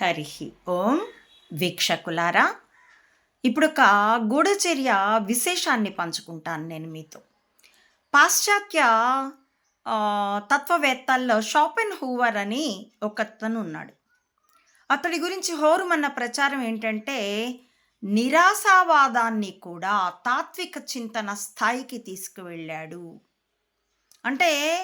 హరి ఓం వీక్షకులారా ఇప్పుడు ఒక గూఢచర్య విశేషాన్ని పంచుకుంటాను నేను మీతో. పాశ్చాత్య తత్వవేత్తల్లో షాపెన్ హూవర్ అని ఒకతను ఉన్నాడు. అతడి గురించి హోరుమన్న ప్రచారం ఏంటంటే నిరాశావాదాన్ని కూడా తాత్విక చింతన స్థాయికి తీసుకువెళ్ళాడు. అంటే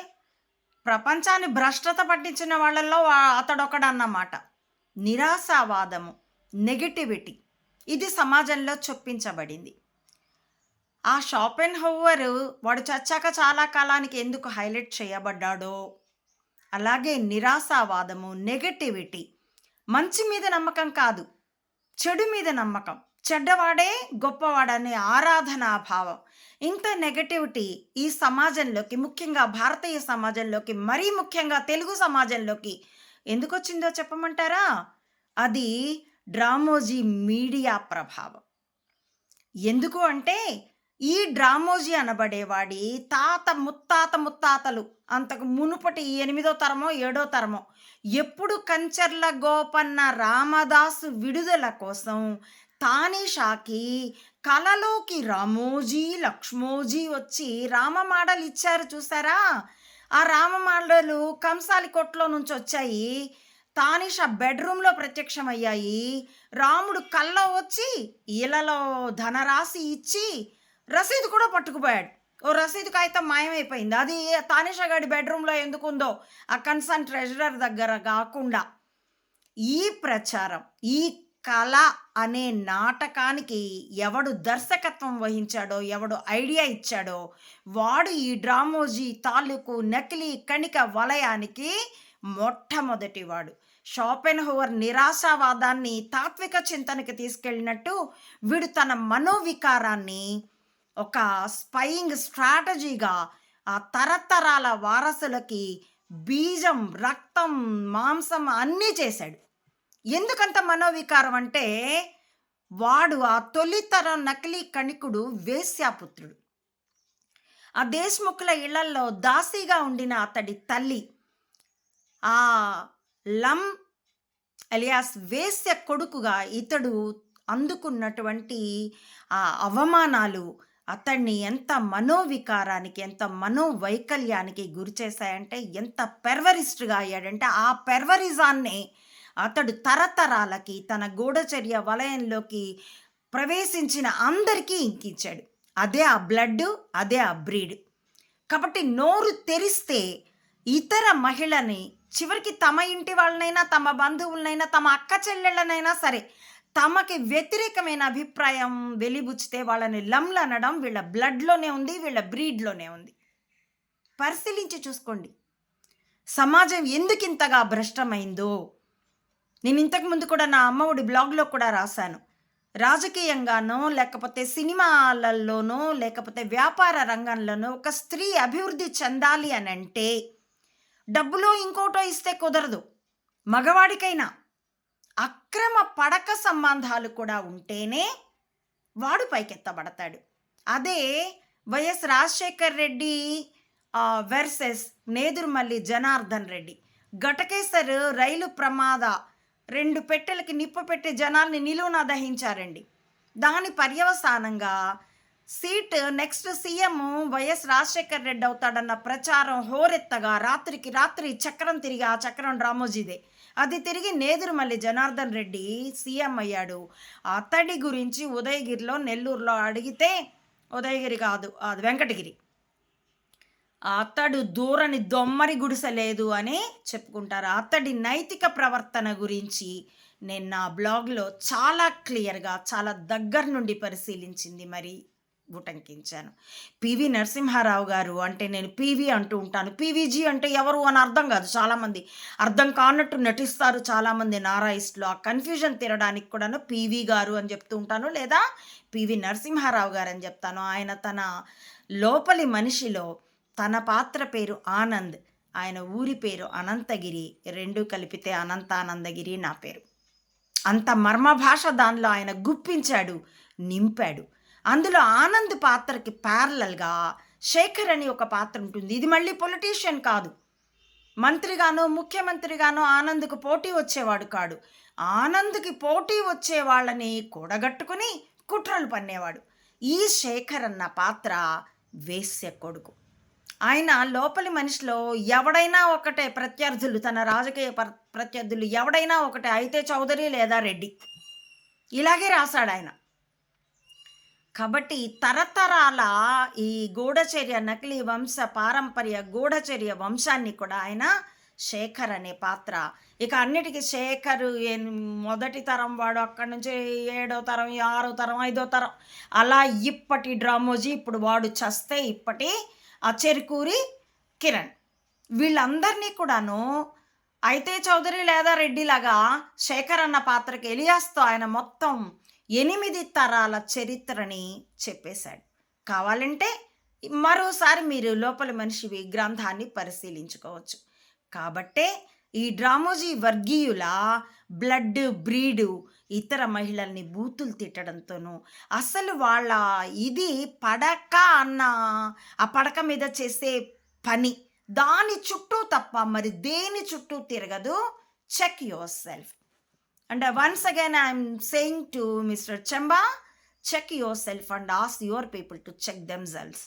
ప్రపంచాన్ని భ్రష్టత పట్టించిన వాళ్ళల్లో వా- అతడొకడన్నమాట. నిరాశావాదము నెగటివిటీ ఇది సమాజంలో చొప్పించబడింది. ఆ షాపెన్ హోవర్ వాడు చచ్చాక చాలా కాలానికి ఎందుకు హైలైట్ చేయబడ్డాడో అలాగే నిరాశావాదము నెగటివిటీ మంచి మీద నమ్మకం కాదు చెడు మీద నమ్మకం. చెడ్డవాడే గొప్పవాడనే ఆరాధనా భావం. ఇంత నెగటివిటీ ఈ సమాజంలోకి ముఖ్యంగా భారతీయ సమాజంలోకి మరీ ముఖ్యంగా తెలుగు సమాజంలోకి ఎందుకొచ్చిందో చెప్పమంటారా? అది డ్రామోజీ మీడియా ప్రభావం. ఎందుకు అంటే ఈ డ్రామోజీ అనబడేవాడి తాత ముత్తాత ముత్తాతలు అంతకు మునుపటి ఎనిమిదో తరమో ఏడో తరమో ఎప్పుడు కంచర్ల గోపన్న రామదాసు విడుదల కోసం తానీషాకి కలలోకి రామోజీ లక్ష్మోజీ వచ్చి రామమాడలు ఇచ్చారు చూసారా? ఆ రామమాడలు కంసాలి కొట్లో నుంచి వచ్చాయి. తానిష బెడ్రూమ్లో ప్రత్యక్షమయ్యాయి. రాముడు కల్లో వచ్చి ఇలలో ధనరాశి ఇచ్చి రసీదు కూడా పట్టుకుపోయాడు. ఓ రసీదు కాగితం మాయమైపోయింది. అది తానిషా గడి బెడ్రూమ్లో ఎందుకుందో ఆ కన్సర్న్ ట్రెజరర్ దగ్గర కాకుండా ఈ ప్రచారం ఈ కళ అనే నాటకానికి ఎవడు దర్శకత్వం వహించాడో ఎవడు ఐడియా ఇచ్చాడో వాడు ఈ డ్రామోజీ తాలూకు నకిలీ కణిక వలయానికి మొట్టమొదటివాడు. షాపెన్ హోవర్ నిరాశావాదాన్ని తాత్విక చింతనకి తీసుకెళ్ళినట్టు వీడు తన మనోవికారాన్ని ఒక స్పయింగ్ స్ట్రాటజీగా ఆ తరతరాల వారసులకి బీజం రక్తం మాంసం అన్నీ చేశాడు. ఎందుకంత మనోవికారం అంటే వాడు ఆ తొలితరం నకిలీ కణికుడు వేశ్యాపుత్రుడు. ఆ దేశ్ముఖుల ఇళ్ళల్లో దాసీగా ఉండిన అతడి తల్లి ఆ లం అలియాస్ వేశ్య కొడుకుగా ఇతడు అందుకున్నటువంటి ఆ అవమానాలు అతన్ని ఎంత మనోవికారానికి ఎంత మనోవైకల్యానికి గురి చేశాయంటే ఎంత పెర్వరిస్ట్గా అయ్యాడంటే ఆ పెర్వరిజాన్నే అతడు తరతరాలకి తన గూఢచర్య వలయంలోకి ప్రవేశించిన అందరికీ ఇంకించాడు. అదే ఆ బ్లడ్ అదే ఆ బ్రీడ్. కాబట్టి నోరు తెరిస్తే ఇతర మహిళని చివరికి తమ ఇంటి వాళ్ళనైనా తమ బంధువులనైనా తమ అక్క చెల్లెళ్ళనైనా సరే తమకి వ్యతిరేకమైన అభిప్రాయం వెలిబుచ్చితే వాళ్ళని లమ్లనడం వీళ్ళ బ్లడ్లోనే ఉంది వీళ్ళ బ్రీడ్లోనే ఉంది. పరిశీలించి చూసుకోండి. సమాజం ఎందుకు ఇంతగా భ్రష్టమైందో నేను ఇంతకు ముందు కూడా నా అమ్మఒడి బ్లాగ్లో కూడా రాశాను. రాజకీయంగానో లేకపోతే సినిమాలలోనో లేకపోతే వ్యాపార రంగంలోనో ఒక స్త్రీ అభివృద్ధి చెందాలి అని అంటే డబ్బులో ఇంకోటో ఇస్తే కుదరదు. మగవాడికైనా. అక్రమ పడక సంబంధాలు కూడా ఉంటేనే వాడు పైకెత్తబడతాడు. అదే వైఎస్ రాజశేఖర్ రెడ్డి వెర్సెస్ నేదురుమల్లి జనార్దన్ రెడ్డి. ఘటకేశ్వర్ రైలు ప్రమాద రెండు పెట్టెలకి నిప్పు పెట్టి జనాల్ని నిలువున దహించారండి. దాని పర్యవసానంగా seat next CM YS Rajasekhar Reddy అవుతాడన్న ప్రచారం హోరెత్తగా రాత్రికి రాత్రి చక్రం తిరిగి ఆ చక్రం రామోజీదే. అది తిరిగి నేదురుమల్లి జనార్దన్ రెడ్డి సీఎం అయ్యాడు. అతడి గురించి ఉదయగిరిలో నెల్లూరులో అడిగితే ఉదయగిరి కాదు అది వెంకటగిరి. అతడు దూరని దొమ్మరి గుడిసెలేదు అని చెప్పుకుంటారు. అతడి నైతిక ప్రవర్తన గురించి నేను నా బ్లాగ్లో చాలా క్లియర్గా చాలా దగ్గర నుండి పరిశీలించింది మరి ఉటంకించాను. పివి నరసింహారావు గారు అంటే నేను పివి అంటూ ఉంటాను. పీవీజీ అంటే ఎవరు అని అర్థం కాదు. చాలామంది అర్థం కానట్టు నటిస్తారు. చాలామంది నారాయిస్ట్లో. ఆ కన్ఫ్యూజన్ తీరడానికి కూడాను పివి గారు అని చెప్తూ ఉంటాను. లేదా పివి నరసింహారావు గారు అని చెప్తాను. ఆయన తన లోపలి మనిషిలో తన పాత్ర పేరు ఆనంద్ ఆయన ఊరి పేరు అనంతగిరి రెండు కలిపితే అనంతానందగిరి నా పేరు. అంత మర్మ భాష దానిలో ఆయన గుప్పించాడు నింపాడు. అందులో ఆనంద్ పాత్రకి ప్యారలల్గా శేఖర్ అని ఒక పాత్ర ఉంటుంది. ఇది మళ్ళీ పొలిటీషియన్ కాదు. మంత్రిగానో ముఖ్యమంత్రిగానో ఆనంద్కు పోటీ వచ్చేవాడు కాడు. ఆనంద్కి పోటీ వచ్చే వాళ్ళని కూడగట్టుకుని కుట్రలు పన్నేవాడు. ఈ శేఖర్ అన్న పాత్ర వేశ్య కొడుకు. ఆయన లోపలి మనిషిలో ఎవడైనా ఒకటే ప్రత్యర్థులు తన రాజకీయ ప్రత్యర్థులు ఎవడైనా ఒకటే అయితే చౌదరి లేదా రెడ్డి. ఇలాగే రాశాడు ఆయన కాబట్టి తరతరాల ఈ గూఢచర్య నకిలీ వంశ పారంపర్య గూఢచర్య వంశాన్ని కూడా ఆయన శేఖర్ అనే పాత్ర. ఇక అన్నిటికీ శేఖర్ మొదటి తరం వాడు అక్కడి నుంచి ఏడో తరం ఆరో తరం ఐదో తరం. అలా ఇప్పటి డ్రామోజీ ఇప్పుడు వాడు చస్తే ఇప్పటి ఆ చెరుకూరి కిరణ్. వీళ్ళందరినీ కూడాను అయితే చౌదరి లేదా రెడ్డి లాగా శేఖర్ అన్న పాత్రకి ఎలియాస్తో ఆయన మొత్తం ఎనిమిది తరాల చరిత్రని చెప్పేశాడు. కావాలంటే మరోసారి మీరు లోపల మనిషివి గ్రంథాన్ని పరిశీలించుకోవచ్చు. కాబట్టే ఈ డ్రామోజీ వర్గీయుల బ్లడ్ బ్రీడు ఇతర మహిళల్ని బూతులు తిట్టడంతోనూ అసలు వాళ్ళ ఇది పడక అన్న ఆ పడక మీద చేసే పని. దాని చుట్టూ తప్ప మరి దేని చుట్టూ తిరగదు? Check yourself and once again I'm saying to mister Chemba check yourself and as your people to check them cells